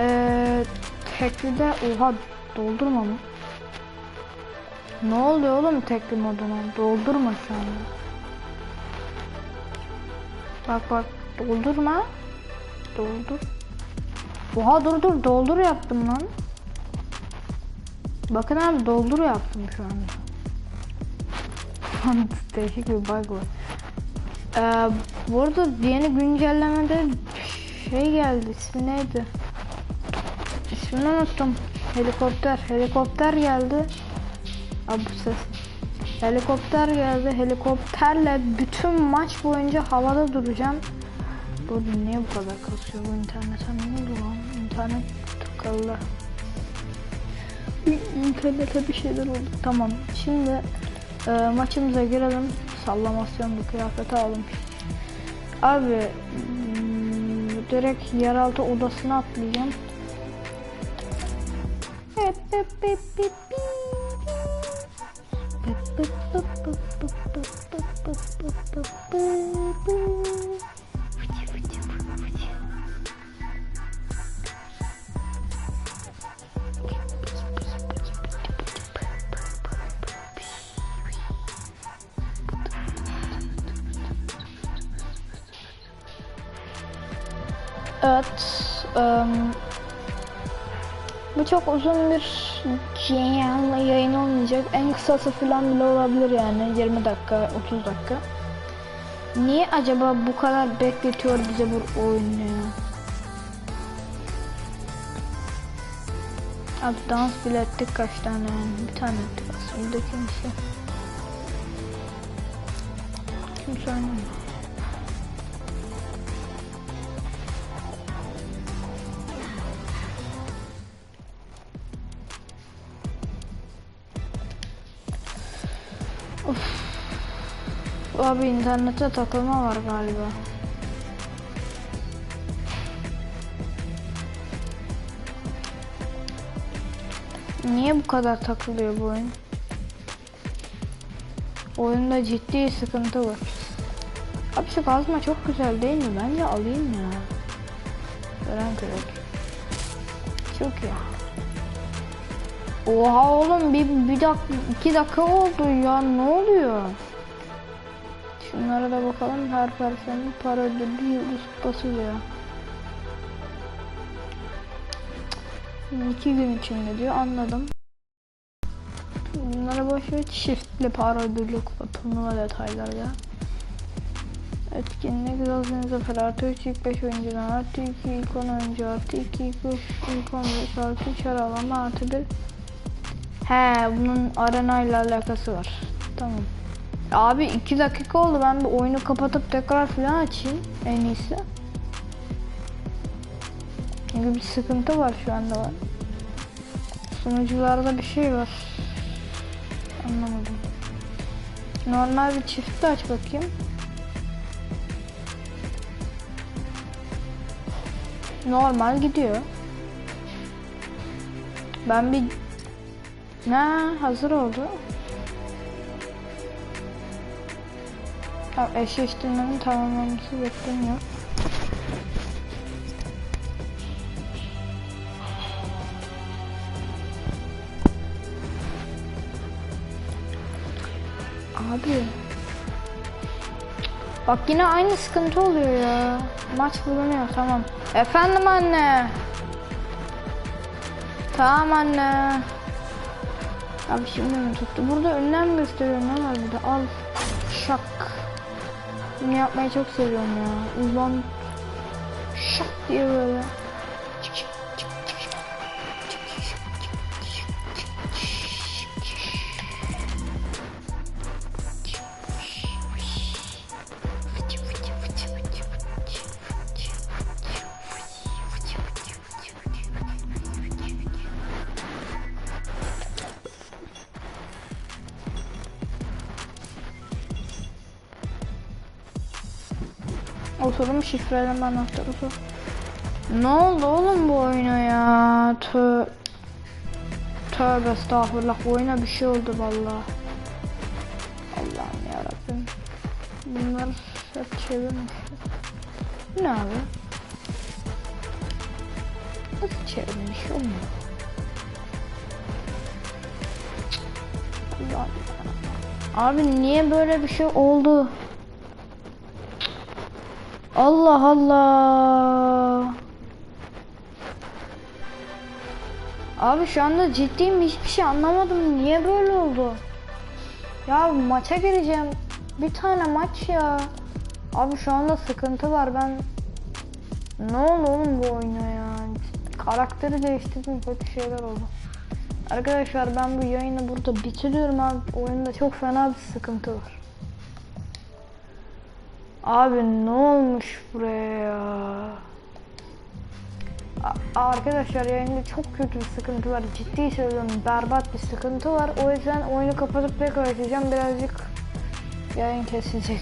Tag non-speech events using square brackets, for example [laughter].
Ee, teklide oha doldurma mı? Ne oluyor oğlum tekli moduna? Doldurma şu anda. Bak bak doldurma. Doldur. Oha dur dur doldur yaptım lan. Bakın abi doldur yaptım şu anda. [laughs] Değişik bir bug var. Ee, burada yeni güncellemede şey geldi. İsmi neydi? İsmini unuttum. Helikopter. Helikopter geldi. Abi bu ses. Helikopter geldi. Helikopterle bütün maç boyunca havada duracağım. Bu niye bu kadar kasıyor bu internet? Ne oldu lan? İnternet tıkalı. İnternete bir şeyler oldu. Tamam. Şimdi e, maçımıza girelim. Sallamasyonlu kıyafeti alalım. Abi hmm, direkt yeraltı odasına atlayacağım. Hep hep bu çok uzun bir yayın olmayacak. En kısası falan bile olabilir yani. 20 dakika, 30 dakika. Niye acaba bu kadar bekletiyor bize bu oyunu? Abi dans bile ettik kaç tane yani. Bir tane ettik aslında kimse. Kimse oynamıyor. Abi internette takılma var galiba. Niye bu kadar takılıyor bu oyun? Oyunda ciddi sıkıntı var. Abi şu kazma çok güzel değil mi? Bence alayım ya. Gören kürek. Çok iyi. Oha oğlum bir, bir dakika iki dakika oldu ya ne oluyor? Şunlara da bakalım her personel para ödüllü yıldız basıyor. İki gün içinde diyor anladım. Bunlara boş ver çiftli para ödüllü kupa turnuva detayları ya. Etkinlik Gazın Zafer artı 3 ilk 5 oyuncudan artı 2 ilk 10 oyuncu artı 2 ilk 3 ilk 15 artı 3 aralama artı 1 He bunun arena ile alakası var. Tamam. Abi 2 dakika oldu ben bir oyunu kapatıp tekrar falan açayım en iyisi. Çünkü bir sıkıntı var şu anda var. Sunucularda bir şey var. Anlamadım. Normal bir çiftli aç bakayım. Normal gidiyor. Ben bir ne hazır oldu. Tamam, eşleştirmenin tamamlanması bekleniyor. Abi. Bak yine aynı sıkıntı oluyor ya. Maç bulunuyor tamam. Efendim anne. Tamam anne. Abi şimdi mi tuttu? Burada önlem gösteriyor ne var burada? Al. Şak. Bunu yapmayı çok seviyorum ya. Ulan. Şak diye böyle. Oturum şifreleme anahtarı sor. Ne oldu oğlum bu oyuna ya? Tö Tövbe estağfurullah bu oyuna bir şey oldu vallahi. Allah'ım yarabbim. Bunlar hep çevirmiş. Bu Ne abi? Nasıl çevirmiş. Ya- Abi niye böyle bir şey oldu? Allah Allah. Abi şu anda ciddiyim hiçbir şey anlamadım. Niye böyle oldu? Ya maça gireceğim. Bir tane maç ya. Abi şu anda sıkıntı var ben. Ne oldu oğlum bu oyuna ya? Karakteri değiştirdim kötü şeyler oldu. Arkadaşlar ben bu yayını burada bitiriyorum abi. Oyunda çok fena bir sıkıntı var. Abi ne olmuş buraya ya? A- Arkadaşlar yayında çok kötü bir sıkıntı var. Ciddi söylüyorum berbat bir sıkıntı var. O yüzden oyunu kapatıp tekrar açacağım. Birazcık yayın kesilecek.